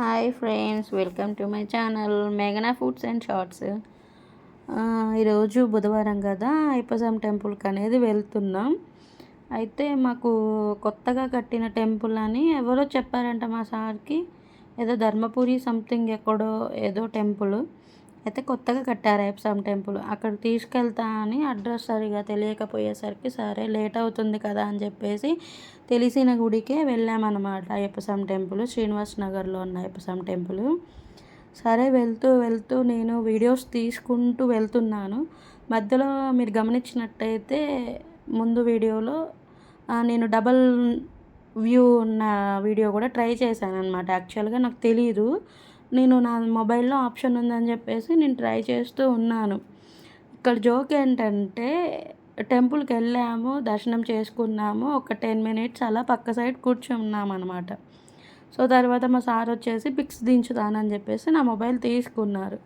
Hi friends welcome to my channel మేఘనా foods and shorts. ఈరోజు బుధవారం కదా ఐపజామ్ టెంపుల్కి అనేది వెళ్తున్నాం. అయితే మాకు కొత్తగా కట్టిన టెంపుల్ అని ఎవరో చెప్పారంట మా సార్కి. ఏదో ధర్మపురి సంథింగ్ ఎక్కడో ఏదో టెంపుల్. అయితే కొత్తగా కట్టారు ఐపసాం టెంపుల్. అక్కడ తీసుకెళ్తా అని అడ్రస్ సరిగా తెలియకపోయేసరికి సరే లేట్ అవుతుంది కదా అని చెప్పేసి తెలిసిన గుడికే వెళ్ళామన్నమాట అయ్యప్పస్వామి టెంపుల్ శ్రీనివాస్ నగర్లో ఉన్న అయ్యప్పస్వామి టెంపుల్. సరే వెళ్తూ వెళ్తూ నేను వీడియోస్ తీసుకుంటూ వెళ్తున్నాను. మధ్యలో మీరు గమనించినట్టయితే ముందు వీడియోలో నేను డబల్ వ్యూ ఉన్న వీడియో కూడా ట్రై చేశాను అనమాట యాక్చువల్గా నాకు తెలియదు నేను నా మొబైల్లో ఆప్షన్ ఉందని చెప్పేసి నేను ట్రై చేస్తూ ఉన్నాను. ఇక్కడ జోక్ ఏంటంటే టెంపుల్కి వెళ్ళాము దర్శనం చేసుకున్నాము ఒక టెన్ మినిట్స్ అలా పక్క సైడ్ కూర్చున్నాం అనమాట సో తర్వాత మా సార్ వచ్చేసి పిక్స్ దించుతానని చెప్పేసి నా మొబైల్ తీసుకున్నారు.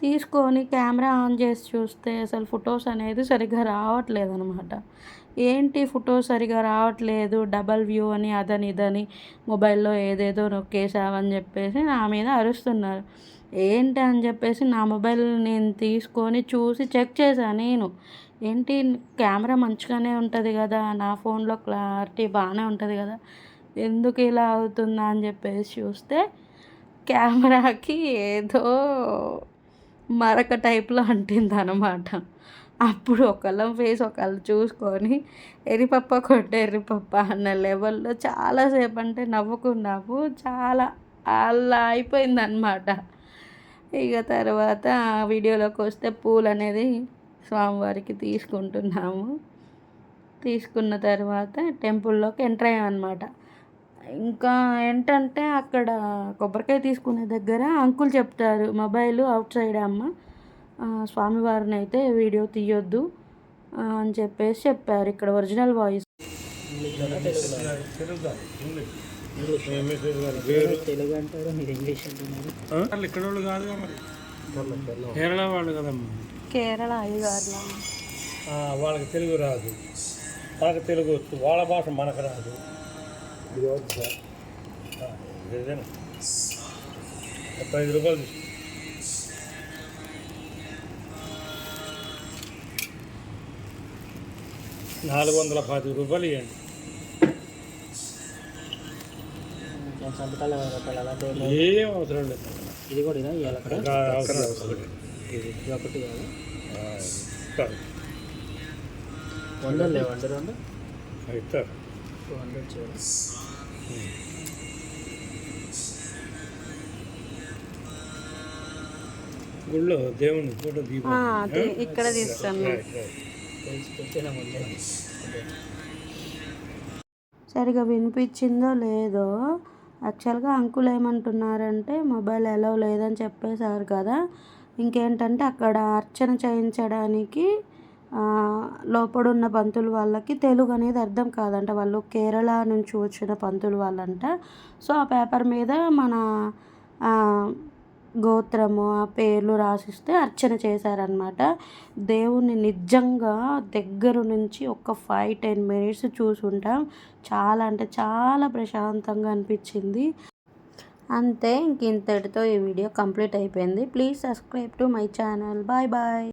తీసుకొని కెమెరా ఆన్ చేసి చూస్తే అసలు ఫొటోస్ అనేది సరిగ్గా రావట్లేదు అనమాట ఏంటి ఫోటో సరిగా రావట్లేదు డబల్ వ్యూ అని అదని ఇదని మొబైల్లో ఏదేదో నొక్కేసావని చెప్పేసి నా మీద అరుస్తున్నారు. ఏంటి అని చెప్పేసి నా మొబైల్ నేను తీసుకొని చూసి చెక్ చేశాను నేను. ఏంటి కెమెరా మంచిగానే ఉంటుంది కదా నా ఫోన్లో క్లారిటీ బాగానే ఉంటుంది కదా ఎందుకు ఇలా అవుతుందా అని చెప్పేసి చూస్తే కెమెరాకి ఏదో మరొక టైప్లో అంటింది అనమాట అప్పుడు ఒకళ్ళం ఫేస్ ఒకళ్ళు చూసుకొని ఎరిపప్ప కొట్టే ఎర్రిపప్ప అన్న లెవెల్లో చాలాసేపు అంటే నవ్వుకున్నాము. చాలా అలా అయిపోయిందనమాట ఇక తర్వాత వీడియోలోకి వస్తే పూలు అనేది స్వామివారికి తీసుకుంటున్నాము. తీసుకున్న తర్వాత టెంపుల్లోకి ఎంటర్ అయ్యామన్నమాట. ఇంకా ఏంటంటే అక్కడ కొబ్బరికాయ తీసుకునే దగ్గర అంకుల్ చెప్తారు మొబైల్ అవుట్ సైడ్ అమ్మ స్వామివారిని అయితే వీడియో తీయొద్దు అని చెప్పేసి చెప్పారు. ఇక్కడ ఒరిజినల్ వాయిస్. తెలుగు అంటారు మీరు ఇంగ్లీష్ అంటున్నారు ఇక్కడ వాళ్ళు మరి కేరళ వాళ్ళు కదమ్మా కేరళ అయ్యగారు వాళ్ళకి తెలుగు రాదు. మనకు తెలుగు వచ్చు వాళ్ళ భాష మనకు రాదు. ఏదైనా ముప్పై ఐదు రూపాయలు నాలుగు వందల పది రూపాయలు ఇవ్వండి. ఏం అవసరం లేదు. ఇది కూడా అవసరం ఒకటి. ఇది రెండు? ఇస్తారు. టూ హండ్రెడ్ చేయాలి గుళ్ళో దేవుని ఫోటో దీపం ఇక్కడ తీస్తాను. సరిగా వినిపించిందో లేదో యాక్చువల్గా అంకుల్ ఏమంటున్నారంటే మొబైల్ ఎలా లేదని చెప్పేశారు కదా. ఇంకేంటంటే అక్కడ అర్చన చేయించడానికి లోపడున్న పంతులు వాళ్ళకి తెలుగు అనేది అర్థం కాదంట. వాళ్ళు కేరళ నుంచి వచ్చిన పంతులు వాళ్ళంట. సో ఆ పేపర్ మీద మన గోత్రము ఆ పేర్లు రాసిస్తే అర్చన చేశారనమాట దేవుణ్ణి నిజంగా దగ్గర నుంచి ఒక ఫైవ్ టెన్ మినిట్స్ చూసుంటాం. చాలా అంటే చాలా ప్రశాంతంగా అనిపించింది. అంతే ఇంక ఇంతటితో ఈ వీడియో కంప్లీట్ అయిపోయింది. Please subscribe to my channel bye bye